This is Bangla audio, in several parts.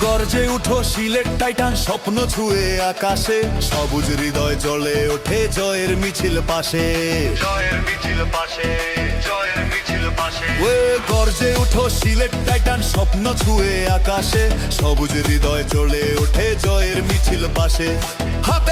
গর্জে উঠো সিলেট টাইটান স্বপ্ন ছুঁয়ে আকাশে। সবুজ হৃদয় জলে ওঠে জয়ের মিছিল পাশে। জয়ের মিছিল পাশে জয়ের মিছিল পাশে। ওয়ে গর্জে উঠো সিলেট টাইটান স্বপ্ন ছুঁয়ে আকাশে। সবুজ হৃদয় চলে ওঠে জয়ের মিছিল পাশে। হাতে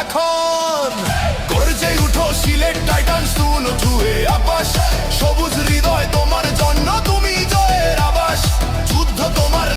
সারাক্ষণ গর্জে উঠো সিলেট টাইটান শুন ছুয়ে আকাশ।